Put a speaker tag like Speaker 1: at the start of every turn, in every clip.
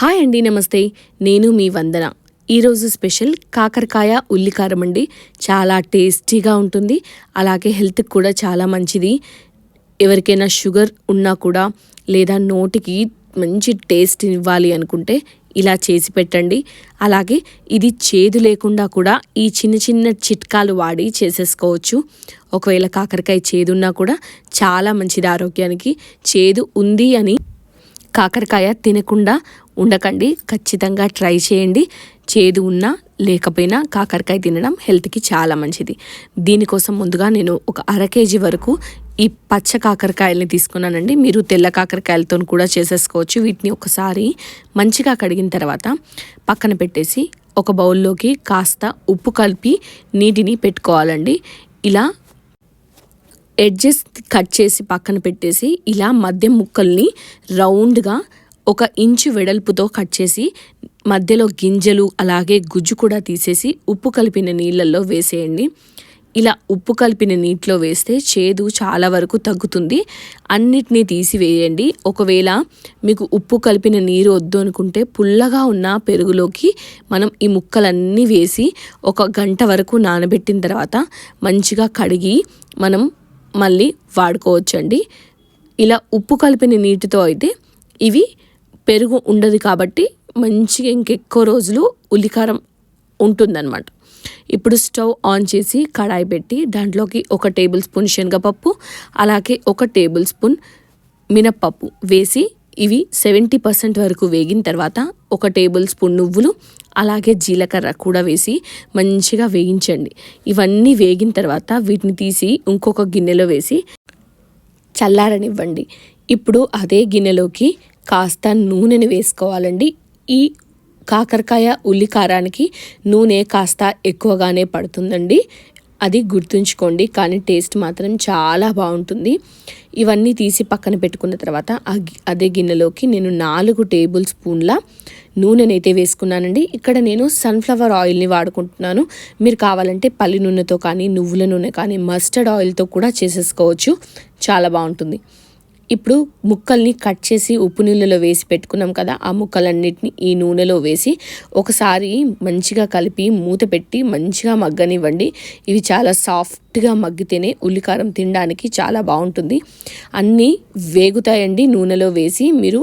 Speaker 1: Hi అండి నమస్తే. నేను మీ వందన. ఈరోజు స్పెషల్ కాకరకాయ ఉల్లికారం అండి. చాలా టేస్టీగా ఉంటుంది. అలాగే హెల్త్కి కూడా చాలా మంచిది. ఎవరికైనా షుగర్ ఉన్నా కూడా లేదా నోటికి మంచి టేస్ట్ ఇవ్వాలి అనుకుంటే ఇలా చేసి పెట్టండి. అలాగే ఇది చేదు లేకుండా కూడా ఈ చిన్న చిన్న చిట్కాలు వాడి చేసేసుకోవచ్చు. ఒకవేళ కాకరకాయ చేదున్నా కూడా చాలా మంచిది ఆరోగ్యానికి. చేదు ఉంది అని కాకరకాయ తినకుండా ఉండకండి. ఖచ్చితంగా ట్రై చేయండి. చేదు ఉన్నా లేకపోయినా కాకరకాయ తినడం హెల్త్కి చాలా మంచిది. దీనికోసం ముందుగా నేను ఒక అర కేజీ వరకు ఈ పచ్చ కాకరకాయలని తీసుకున్నానండి. మీరు తెల్ల కాకరకాయలతో కూడా చేసేసుకోవచ్చు. వీటిని ఒకసారి మంచిగా కడిగిన తర్వాత పక్కన పెట్టేసి ఒక బౌల్లోకి కాస్త ఉప్పు కలిపి నీటిని పెట్టుకోవాలండి. ఇలా ఎడ్జెస్ కట్ చేసి పక్కన పెట్టేసి ఇలా మధ్య ముక్కల్ని రౌండ్గా ఒక ఇంచు వెడల్పుతో కట్ చేసి మధ్యలో గింజలు అలాగే గుజ్జు కూడా తీసేసి ఉప్పు కలిపిన నీళ్ళల్లో వేసేయండి. ఇలా ఉప్పు కలిపిన నీటిలో వేస్తే చేదు చాలా వరకు తగ్గుతుంది. అన్నిటినీ తీసివేయండి. ఒకవేళ మీకు ఉప్పు కలిపిన నీరు వద్దు అనుకుంటే పుల్లగా ఉన్న పెరుగులోకి మనం ఈ ముక్కలన్నీ వేసి ఒక గంట వరకు నానబెట్టిన తర్వాత మంచిగా కడిగి మనం మళ్ళీ వాడుకోవచ్చండి. ఇలా ఉప్పు కలిపిన నీటితో అయితే ఇవి పెరుగు ఉండదు కాబట్టి మంచిగా ఇంకెక్కువ రోజులు ఉల్లికారం ఉంటుందన్నమాట. ఇప్పుడు స్టవ్ ఆన్ చేసి కడాయి పెట్టి దాంట్లోకి ఒక టేబుల్ స్పూన్ శనగపప్పు అలాగే ఒక టేబుల్ స్పూన్ మినప్పప్పు వేసి ఇవి సెవెంటీ పర్సెంట్ వరకు వేగిన తర్వాత ఒక టేబుల్ స్పూన్ నువ్వులు అలాగే జీలకర్ర కూడా వేసి మంచిగా వేయించండి. ఇవన్నీ వేగిన తర్వాత వీటిని తీసి ఇంకొక గిన్నెలో వేసి చల్లారనివ్వండి. ఇప్పుడు అదే గిన్నెలోకి కాస్త నూనెని వేసుకోవాలండి. ఈ కాకరకాయ ఉల్లికారానికి నూనె కాస్త ఎక్కువగానే పడుతుందండి. అది గుర్తుంచుకోండి కానీ టేస్ట్ మాత్రం చాలా బాగుంటుంది. ఇవన్నీ తీసి పక్కన పెట్టుకున్న తర్వాత అదే గిన్నెలోకి నేను నాలుగు టేబుల్ స్పూన్ల నూనెనైతే వేసుకున్నానండి. ఇక్కడ నేను సన్ఫ్లవర్ ఆయిల్ని వాడుకుంటున్నాను. మీరు కావాలంటే పల్లి నూనెతో కానీ నువ్వుల నూనె కానీ మస్టర్డ్ ఆయిల్తో కూడా చేసేసుకోవచ్చు. చాలా బాగుంటుంది. ఇప్పుడు ముక్కల్ని కట్ చేసి ఉప్పు నీళ్ళలో వేసి పెట్టుకున్నాం కదా ఆ ముక్కలన్నిటిని ఈ నూనెలో వేసి ఒకసారి మంచిగా కలిపి మూత పెట్టి మంచిగా మగ్గనివ్వండి. ఇవి చాలా సాఫ్ట్గా మగ్గితేనే ఉల్లికారం తినడానికి చాలా బాగుంటుంది. అన్నీ వేగుతాయండి నూనెలో వేసి మీరు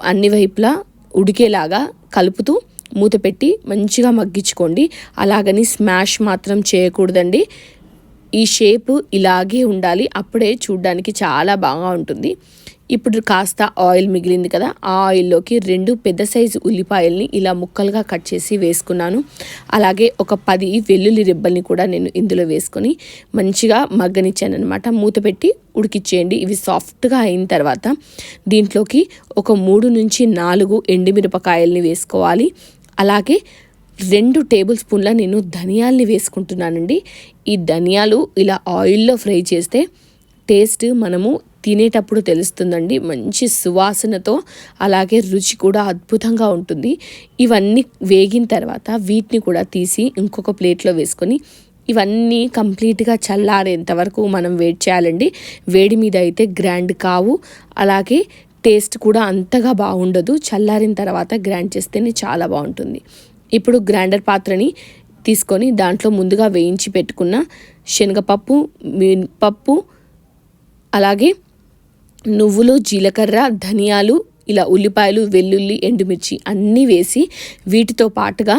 Speaker 1: అన్ని వైపులా ఉడికేలాగా కలుపుతూ మూత పెట్టి మంచిగా మగ్గించుకోండి. అలాగని స్మాష్ మాత్రం చేయకూడదండి. ఈ షేప్ ఇలాగే ఉండాలి. అప్పుడే చూడ్డానికి చాలా బాగా ఉంటుంది. ఇప్పుడు కాస్త ఆయిల్ మిగిలింది కదా ఆ ఆయిల్లోకి రెండు పెద్ద సైజు ఉల్లిపాయల్ని ఇలా ముక్కలుగా కట్ చేసి వేసుకున్నాను. అలాగే ఒక పది వెల్లుల్లి రిబ్బల్ని కూడా నేను ఇందులో వేసుకొని మంచిగా మగ్గనిచ్చాను అనమాట మూత పెట్టి ఉడికిచ్చేయండి. ఇవి సాఫ్ట్గా అయిన తర్వాత దీంట్లోకి ఒక మూడు నుంచి నాలుగు ఎండుమిరపకాయల్ని వేసుకోవాలి. అలాగే రెండు టేబుల్ స్పూన్ల నేను ధనియాల్ని వేసుకుంటున్నానండి. ఈ ధనియాలు ఇలా ఆయిల్లో ఫ్రై చేస్తే టేస్ట్ మనము తినేటప్పుడు తెలుస్తుందండి. మంచి సువాసనతో అలాగే రుచి కూడా అద్భుతంగా ఉంటుంది. ఇవన్నీ వేగిన తర్వాత వీటిని కూడా తీసి ఇంకొక ప్లేట్లో వేసుకొని ఇవన్నీ కంప్లీట్గా చల్లారేంత వరకు మనం వెయిట్ చేయాలండి. వేడి మీద అయితే గ్రాండ్ కావు. అలాగే టేస్ట్ కూడా అంతగా బాగుండదు. చల్లారిన తర్వాత గ్రాండ్ చేస్తేనే చాలా బాగుంటుంది. ఇప్పుడు గ్రైండర్ పాత్రని తీసుకొని దాంట్లో ముందుగా వేయించి పెట్టుకున్న శనగపప్పు మినపప్పు అలాగే నువ్వులు జీలకర్ర ధనియాలు ఇలా ఉల్లిపాయలు వెల్లుల్లి ఎండుమిర్చి అన్నీ వేసి వీటితో పాటుగా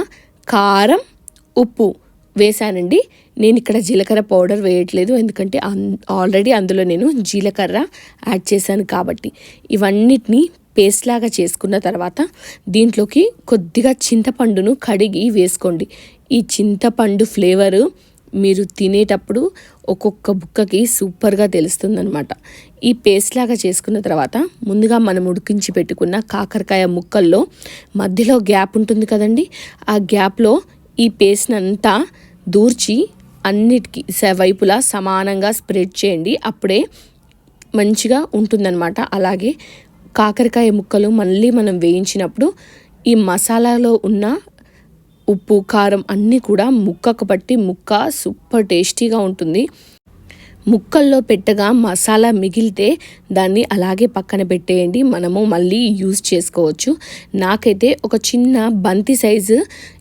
Speaker 1: కారం ఉప్పు వేశానండి. నేను ఇక్కడ జీలకర్ర పౌడర్ వేయట్లేదు. ఎందుకంటే ఆల్రెడీ అందులో నేను జీలకర్ర యాడ్ చేశాను కాబట్టి. ఇవన్నిటిని పేస్ట్ లాగా చేసుకున్న తర్వాత దీంట్లోకి కొద్దిగా చింతపండును కడిగి వేసుకోండి. ఈ చింతపండు ఫ్లేవరు మీరు తినేటప్పుడు ఒక్కొక్క బుక్కకి సూపర్గా తెలుస్తుందనమాట ఈ పేస్ట్ లాగా చేసుకున్న తర్వాత ముందుగా మనం ఉడికించి పెట్టుకున్న కాకరకాయ ముక్కల్లో మధ్యలో గ్యాప్ ఉంటుంది కదండి. ఆ గ్యాప్లో ఈ పేస్ట్ అంతా దూర్చి అన్నిటికీ వైపులా సమానంగా స్ప్రెడ్ చేయండి. అప్పుడే మంచిగా ఉంటుందన్నమాట. అలాగే కాకరకాయ ముక్కలు మళ్ళీ మనం వేయించినప్పుడు ఈ మసాలాలో ఉన్న ఉప్పు కారం అన్నీ కూడా ముక్కకు పట్టి ముక్క సూపర్ టేస్టీగా ఉంటుంది. ముక్కల్లో పెట్టగా మసాలా మిగిలితే దాన్ని అలాగే పక్కన పెట్టేయండి. మనము మళ్ళీ యూజ్ చేసుకోవచ్చు. నాకైతే ఒక చిన్న బంతి సైజు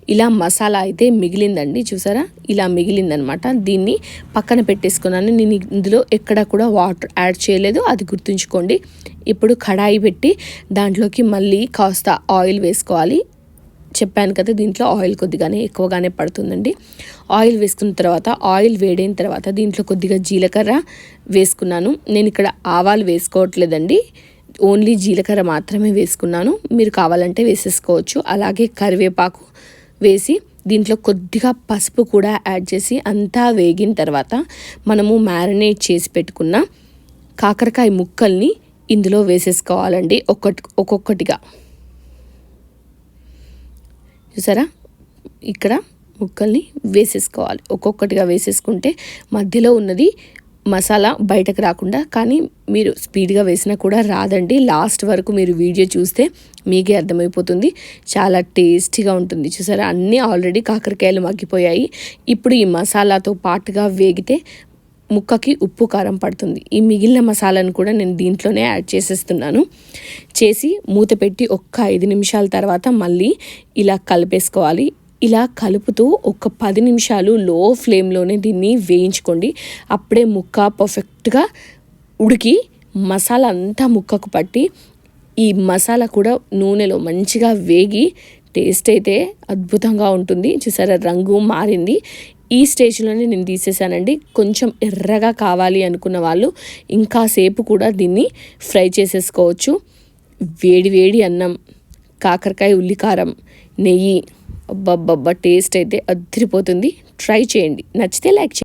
Speaker 1: ఇలా మసాలా అయితే మిగిలిందండి చూసారా? ఇలా మిగిలిందనమాట. దీన్ని పక్కన పెట్టేసుకున్నాను. నేను ఇందులో ఎక్కడ కూడా వాటర్ యాడ్ చేయలేదు. అది గుర్తుంచుకోండి. ఇప్పుడు కడాయి పెట్టి దాంట్లోకి మళ్ళీ కాస్త ఆయిల్ వేసుకోవాలి. చెప్పాను కదా దీంట్లో ఆయిల్ కొద్దిగానే ఎక్కువగానే పడుతుందండి. ఆయిల్ వేసుకున్న తర్వాత ఆయిల్ వేడైన తర్వాత దీంట్లో కొద్దిగా జీలకర్ర వేసుకున్నాను. నేను ఇక్కడ ఆవాలు వేసుకోవట్లేదండి. ఓన్లీ జీలకర్ర మాత్రమే వేసుకున్నాను. మీరు కావాలంటే వేసేసుకోవచ్చు. అలాగే కరివేపాకు వేసి దీంట్లో కొద్దిగా పసుపు కూడా యాడ్ చేసి అంతా వేగిన తర్వాత మనము మ్యారినేట్ చేసి పెట్టుకున్న కాకరకాయ ముక్కల్ని ఇందులో వేసేసుకోవాలండి. ఒక్కటి ఒక్కొక్కటిగా. చూసారా? ఇక్కడ ముక్కల్ని వేసేసుకోవాలి. ఒక్కొక్కటిగా వేసేసుకుంటే మధ్యలో ఉన్నది మసాలా బయటకు రాకుండా కానీ మీరు స్పీడ్గా వేసినా కూడా రాదండి. లాస్ట్ వరకు మీరు వీడియో చూస్తే మీకే అర్థమైపోతుంది. చాలా టేస్టీగా ఉంటుంది. చూసారా? అన్నీ ఆల్రెడీ కాకరకాయలు మగ్గిపోయాయి. ఇప్పుడు ఈ మసాలాతో పాటుగా వేగితే ముక్కకి ఉప్పు కారం పడుతుంది. ఈ మిగిలిన మసాలాను కూడా నేను దీంట్లోనే యాడ్ చేసేస్తున్నాను. చేసి మూత పెట్టి ఒక్క ఐదు నిమిషాల తర్వాత మళ్ళీ ఇలా కలిపేసుకోవాలి. ఇలా కలుపుతూ ఒక పది నిమిషాలు లో ఫ్లేమ్లోనే దీన్ని వేయించుకోండి. అప్పుడే ముక్క పర్ఫెక్ట్గా ఉడికి మసాలా అంతా ముక్కకు పట్టి ఈ మసాలా కూడా నూనెలో మంచిగా వేగి టేస్ట్ అయితే అద్భుతంగా ఉంటుంది. చూసారా రంగు మారింది. ఈ స్టేజ్లోనే నేను తీసేసానండి. కొంచెం ఎర్రగా కావాలి అనుకున్న వాళ్ళు ఇంకా సేపు కూడా దీన్ని ఫ్రై చేసేసుకోవచ్చు. వేడి వేడి అన్నం కాకరకాయ ఉల్లికారం నెయ్యి అబ్బబ్బబ్బా టేస్ట్ అయితే అదిరిపోతుంది. ట్రై చేయండి. నచ్చితే లైక్ చేయండి.